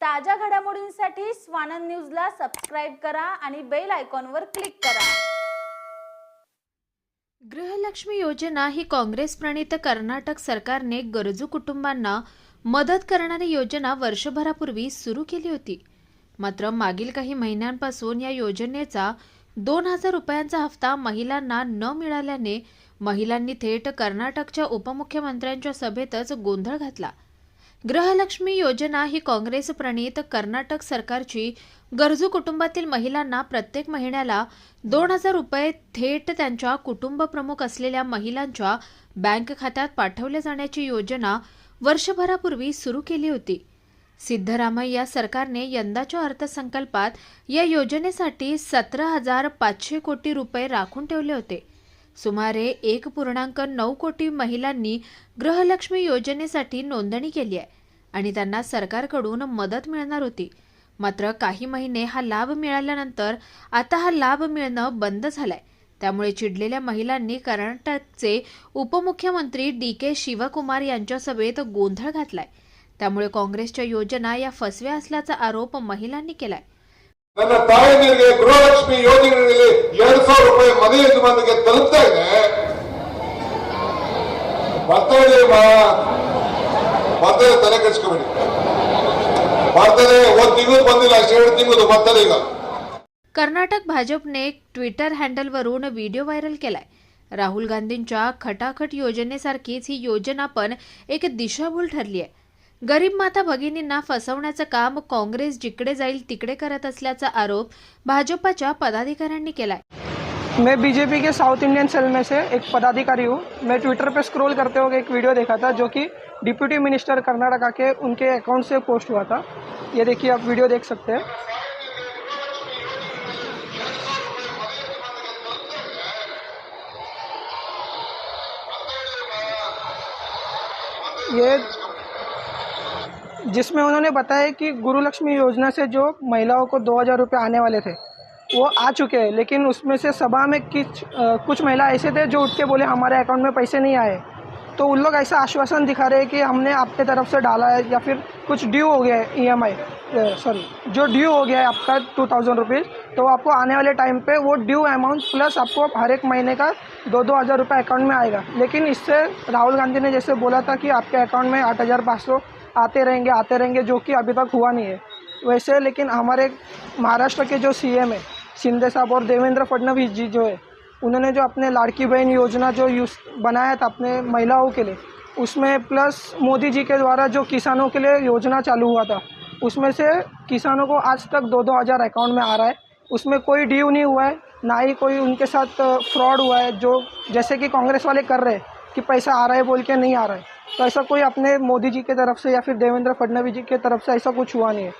ताज्या घडामोडींसाठी स्वानंद न्यूजला सबस्क्राईब करा आणि बेल आयकॉनवर क्लिक करा. गृहलक्ष्मी योजना ही काँग्रेस प्रणित कर्नाटक सरकारने गरजू कुटुंबांना मदत करणारी योजना वर्षभरापूर्वी सुरू केली होती. मात्र मागील काही महिन्यांपासून या योजनेचा दोन हजार रुपयांचा हप्ता महिलांना न मिळाल्याने महिलांनी थेट कर्नाटकच्या उपमुख्यमंत्र्यांच्या सभेतच गोंधळ घातला. गृहलक्ष्मी योजना ही काँग्रेस प्रणीत कर्नाटक सरकारची गरजू कुटुंबातील महिलांना प्रत्येक महिन्याला दोन हजार रुपये थेट त्यांच्या कुटुंब प्रमुख असलेल्या महिलांच्या बँक खात्यात पाठवले जाण्याची योजना वर्षभरापूर्वी सुरू केली होती. सिद्धरामय्या सरकारने यंदाच्या अर्थसंकल्पात या योजनेसाठी सतरा हजार पाचशे कोटी रुपये राखून ठेवले होते. सुमारे एक पूर्णांक नऊ कोटी महिलांनी गृहलक्ष्मी योजनेसाठी नोंदणी केली आहे. आणि त्यांना सरकारकडून मदत मिळणार होती मात्र काही महिने हा लाभ मिळाल्यानंतर आता हा लाभ मिळणं बंद झालाय त्यामुळे चिडलेल्या महिलांनी कर्नाटकचे उपमुख्यमंत्री डी के शिवकुमार यांच्या सभेत गोंधळ घातलाय त्यामुळे काँग्रेसच्या योजना या फसव्या असल्याचा आरोप महिलांनी केलाय ನನ್ನ ತಾಯಂದಿರಿಗೆ ಗೃಹಲಕ್ಷ್ಮಿ ಯೋಜನೆಯಲ್ಲಿ ಎರಡ್ ಸಾವಿರ ರೂಪಾಯಿ ಮನೆ ಯಜಮಾನಿಗೆ ತಲುಪ್ತಾ ಇದೆ ಬರ್ತದೆ ಮಾ ಬರ್ತದೆ ತಲೆ ಕೆಡ್ಸ್ಕೊಬೇಡಿ ಬರ್ತದೆ ಒಂದ್ ತಿಂಗಳು ಬಂದಿಲ್ಲ ಅಷ್ಟೇ ಎರಡು ತಿಂಗಳು ಬರ್ತದೆ ಈಗ कर्नाटक भाजपने एक ट्विटर हँडलवरून व्हिडिओ व्हायरल केलाय राहुल गांधींच्या खटाखट योजनेसारखीच ही योजना पण एक दिशाभूल ठरली आहे गरीब माता भगिनींना फसवण्याचं काम काँग्रेस जिकडे जाईल तिकडे करत असल्याचा आरोप भाजपाच्या पदाधिकाऱ्यांनी केलाय मैं बीजेपी के साउथ इंडियन सेल में से एक पदाधिकारी हूँ मैं ट्विटर पे स्क्रॉल करते हुए एक वीडियो देखा था जो कि डिप्यूटी मिनिस्टर कर्नाटका के उनके अकाउंट से पोस्ट हुआ था। ये देखिए आप वीडियो देख सकते हैं। ये जिसमें उन्होंने बताया कि गुरु लक्ष्मी योजना से जो महिलाओं को दो हज़ार रुपये आने वाले थे वो आ चुके हैं। लेकिन उसमें से सभा में कुछ अ, कुछ महिला ऐसे थे जो उठ के बोले हमारे अकाउंट में पैसे नहीं आए। तो उन लोग ऐसा आश्वासन दिखा रहे हैं कि हमने आपके तरफ़ से डाला है या फिर कुछ ड्यू हो गया है ई एम आई सॉरी जो ड्यू हो गया है आपका टू थाउज़ेंड रुपीज़ तो आपको आने वाले टाइम पे वो ड्यू अमाउंट प्लस आपको हर एक महीने का दो दो हज़ार रुपये अकाउंट में आएगा। लेकिन इससे राहुल गांधी ने जैसे बोला था कि आपके अकाउंट में आठ हज़ार पाँच सौ आते रहेंगे आते रहेंगे, जो कि अभी तक हुआ नहीं है। वैसे लेकिन हमारे महाराष्ट्र के जो सीएम है शिंदे साहब और देवेंद्र फडणवीस जी जो है उन्होंने जो अपने लाड़की बहन योजना जो यूज़ बनाया था अपने महिलाओं के लिए, उसमें प्लस मोदी जी के द्वारा जो किसानों के लिए योजना चालू हुआ था, उसमें से किसानों को आज तक दो दो हज़ार अकाउंट में आ रहा है। उसमें कोई ड्यू नहीं हुआ है, ना ही कोई उनके साथ फ्रॉड हुआ है, जो जैसे कि कांग्रेस वाले कर रहे हैं कि पैसा आ रहा है बोल के नहीं आ रहा है। तो ऐसा कोई अपने मोदी जी की तरफ़ से या फिर देवेंद्र फडणवीस जी की तरफ़ से ऐसा कुछ हुआ नहीं है।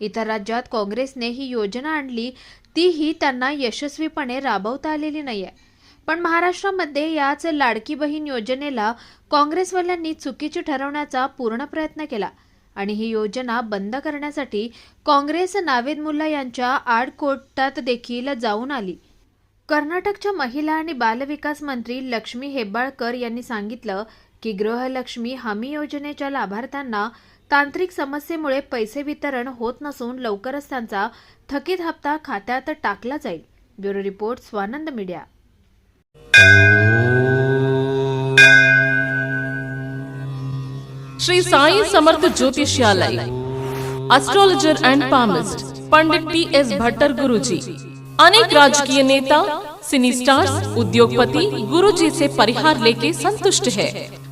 इतर राज्यात काँग्रेसने ही योजना आणली तीही त्यांना यशस्वीपणे राबवता आलेली नाहीये. पण महाराष्ट्रामध्ये याच लाडकी बहीण योजनेला काँग्रेसवाल्यांनी चुकीची ठरवण्याचा पूर्ण प्रयत्न केला आणि ही योजना बंद करण्यासाठी काँग्रेस नावेद मुल्ला यांच्या आड कोर्टात देखील जाऊन आली. कर्नाटकच्या महिला आणि बालविकास मंत्री लक्ष्मी हेब्बाळकर यांनी सांगितलं की गृहलक्ष्मी हमी योजनेच्या लाभार्थ्यांना तांत्रिक समस्येमुळे पैसे वितरण होत नसून लवकरच त्यांचा थकीत हप्ता खात्यात टाकला जाईल. Bureau report Swanand media. Shri Sai Samarth Jyotishalaya astrologer and palmist Pandit T S Bhattar Guruji अनेक राजकीय नेता सिनी स्टार्स उद्योगपति गुरुजी से परिहार लेके संतुष्ट है.